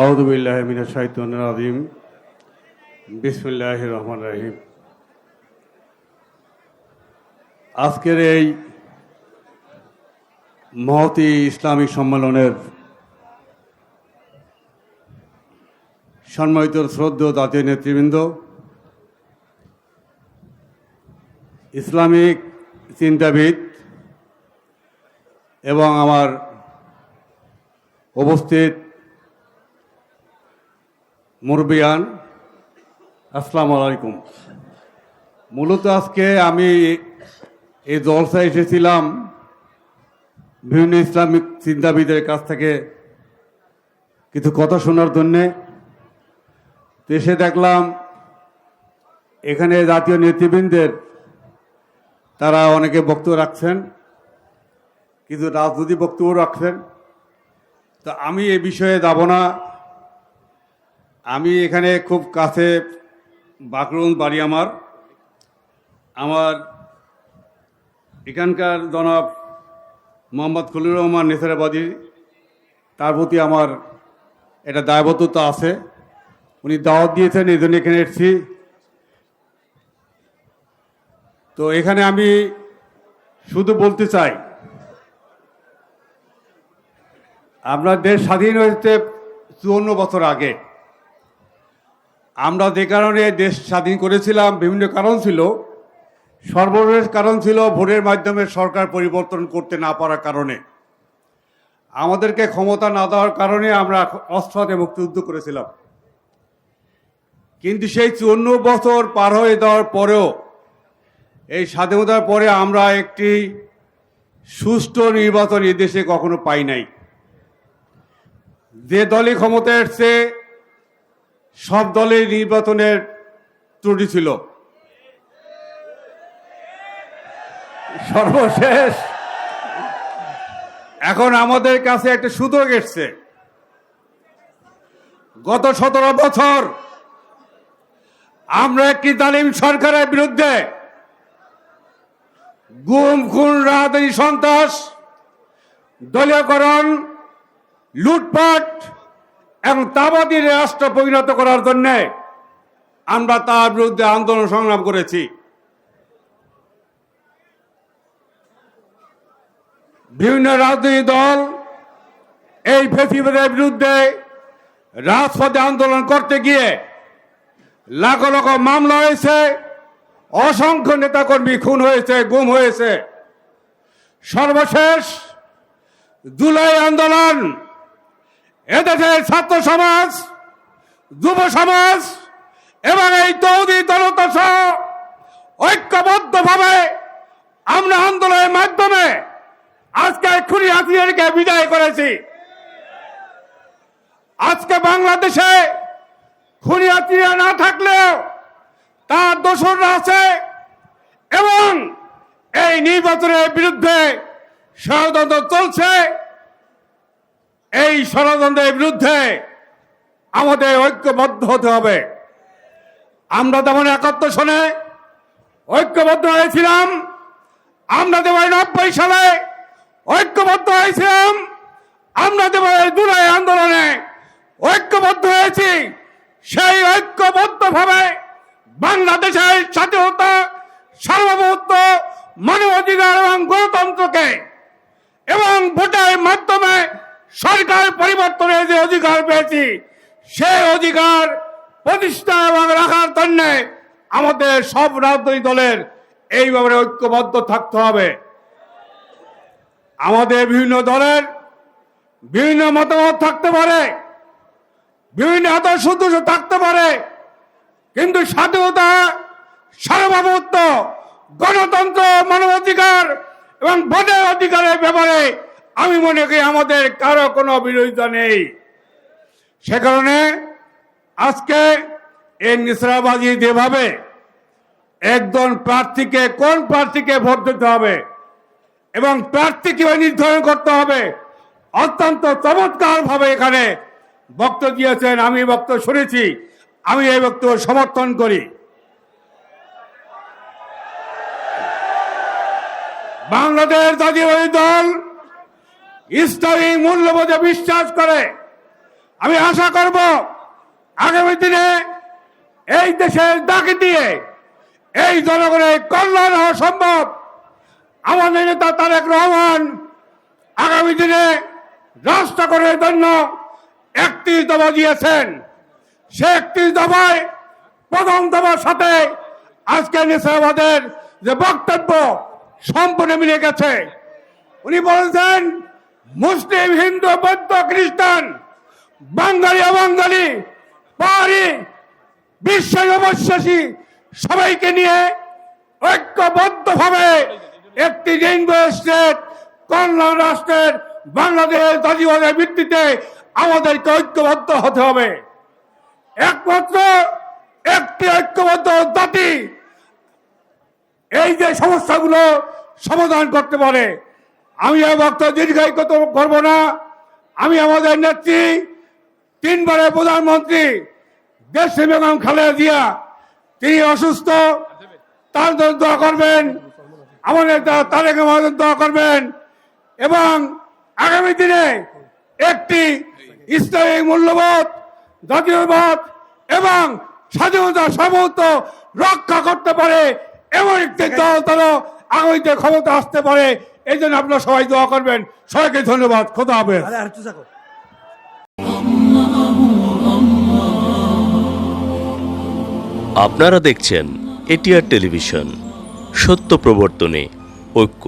আউদুবিল্লাহ মিনা শাহিতান রাজিম। বিসমুল্লাহ রহমান রাহিম। আজকের এই মহতি ইসলামিক সম্মেলনের সম্মানিত শ্রদ্ধ জাতীয় নেতৃবৃন্দ, ইসলামিক চিন্তাবিদ এবং আমার উপস্থিত মুরবিয়ান আসসালামু আলাইকুম। মূলত আজকে আমি এই জলসায় এসেছিলাম বিভিন্ন ইসলামিক চিন্তাবিদের কাছ থেকে কিছু কথা শোনার জন্যে। দেশে দেখলাম এখানে জাতীয় নেতৃবৃন্দের তারা অনেকে বক্তব্য রাখছেন, কিছু রাজনৈতিক বক্তব্য রাখছেন। তো আমি এ বিষয়ে যাব না। আমি এখানে খুব কাছে বাকরুন বাড়ি আমার। আমার এখানকার জনাব মোহাম্মদ খলিল রহমান নেসারাবাদী, তার প্রতি আমার একটা দায়বদ্ধতা আছে। উনি দাওয়াত দিয়েছেন, এই জন্য এখানে এসেছি। তো এখানে আমি শুধু বলতে চাই আমরা দেশ স্বাধীন হয়েছে চুয়ান্ন বছর আগে। আমরা যে কারণে দেশ স্বাধীন করেছিলাম, বিভিন্ন কারণ ছিল। সর্বশেষ কারণ ছিল ভোটের মাধ্যমে সরকার পরিবর্তন করতে না পারার কারণে। আমাদেরকে ক্ষমতা না দেওয়ার কারণে আমরা অস্ত্র হাতে মুক্তিযুদ্ধ করেছিলাম। কিন্তু সেই চুয়ান্ন বছর পার হয়ে দেওয়ার পরেও, এই স্বাধীনতার পরে আমরা একটি সুষ্ঠু নির্বাচন এদেশে কখনো পাই নাই। যে দলই ক্ষমতা এসছে সব দলের নির্বাচনের ত্রুটি ছিল। সর্বশেষ। এখন আমাদের কাছে একটা সুযোগ এসছে। গত সতেরো বছর আমরা একটি তালিম সরকারের বিরুদ্ধে গুম, খুন, রাহাতারি, সন্ত্রাস, দলীয়করণ, লুটপাট এবং তাবাদী রাষ্ট্র পরিণত করার জন্য আমরা তার বিরুদ্ধে আন্দোলন সংগ্রাম করেছি। বিভিন্ন রাজনৈতিক দল এই ফেসিবাদের বিরুদ্ধে রাজপথে আন্দোলন করতে গিয়ে লাখ লাখ মামলা হয়েছে, অসংখ্য নেতাকর্মী খুন হয়েছে, গুম হয়েছে। সর্বশেষ জুলাই আন্দোলন এদেশের ছাত্র সমাজ, যুব সমাজ এবং এই তৌদি দলতা সহ ঐক্যবদ্ধভাবে আমরা আন্দোলনের মাধ্যমে আজকে খুনি হাতিয়ারকে বিদায় করেছি। আজকে বাংলাদেশে খুনি হাতিয়ার না থাকলেও তার দোষররা আছে এবং এই নির্বাচনের বিরুদ্ধে ষড়যন্ত্র চলছে। এই ষড়যন্ত্রের বিরুদ্ধে আমাদের ঐক্যবদ্ধ হতে হবে। আমরা তেমন একাত্তর সনে ঐক্যবদ্ধ হয়েছিলাম, আমরা যেমন নব্বই সালে ঐক্যবদ্ধ হয়েছিলাম, আমরা যেমন জুলাই আন্দোলনে ঐক্যবদ্ধ হয়েছি, সেই ঐক্যবদ্ধভাবে বাংলাদেশের স্বাধীনতা, সার্বভৌমত্ব, মানবাধিকার এবং গণতন্ত্রকে এবং ভোটের মাধ্যমে সরকার পরিবর্তনের যে অধিকার পেয়েছি, সেই অধিকার প্রতিষ্ঠা এবং রাখার জন্য আমাদের সব রাজনৈতিক দলের এই ব্যাপারে ঐক্যবদ্ধ থাকতে হবে। আমাদের বিভিন্ন দলের বিভিন্ন মতামত থাকতে পারে, বিভিন্ন আদর্শ থাকতে পারে, কিন্তু স্বাধীনতা, সার্বভৌমত্ব, গণতন্ত্র, মানবাধিকার এবং ভোটের অধিকারের ব্যাপারে আমি মনে করি আমাদের কারও কোনো বিরোধিতা নেই। সে কারণে আজকে এই নিসরাবাজি যেভাবে একজন প্রার্থীকে, কোন প্রার্থীকে ভোট দিতে হবে এবং প্রার্থী কীভাবে নির্ধারণ করতে হবে, অত্যন্ত চমৎকার ভাবে এখানে বক্তব্য দিয়েছেন, আমি বক্তব্য শুনেছি, আমি এই বক্তব্য সমর্থন করি। বাংলাদেশ জাতীয় দল ইসলামী মূল্যবোধে বিশ্বাস করে। আমি আশা করব, আগামী দিনে এই দেশের ডাকে দিয়ে এই জনগণের কল্যাণ হওয়া সম্ভব। আমাদের নেতা তারেক রহমান আগামী দিনে রাষ্ট্রকরের জন্য একটি দফা দিয়েছেন। সে একটি দফায় প্রথম দফার সাথে আজকে নিসাবাদের যে বক্তব্য সম্পূর্ণ মিলে গেছে। উনি বলেছেন মুসলিম, হিন্দু, বৌদ্ধ, খ্রিস্টান, বাঙালি, অবাঙালি, পাহাড়ি, বিশ্বের অবশ্বাসী সবাইকে নিয়ে ঐক্যবদ্ধভাবে একটি রেইনবো স্টেট কল্যাণ রাষ্ট্রের বাংলাদেশ জাতীয়তার ভিত্তিতে আমাদেরকে ঐক্যবদ্ধ হতে হবে। একমাত্র একটি ঐক্যবদ্ধ জাতি এই যে সমস্যাগুলো সমাধান করতে পারে। আমি এই বক্তব্য দীর্ঘায়িত করব না। আমি আমাদের নেত্রী, তিনবারের প্রধানমন্ত্রী দেশে বেগম খালেদা জিয়া, তিনি অসুস্থ, তার দোয়া করবেন, আমাদের তারেক আমাদের দোয়া করবেন, এবং আগামী দিনে একটি ইসলামিক মূল্যবোধ জাতীয়বাদ এবং স্বাধীনতা সামর্থ্য রক্ষা করতে পারে এমন একটি দল তারা আগামীতে ক্ষমতা আসতে পারে। এই জন্য আপনারা সবাই দোয়া করবেন। সবাইকে ধন্যবাদ। খোদা হবে আপনারা দেখছেন এটিআর টেলিভিশন সত্য প্রবর্তনে ঐক্য।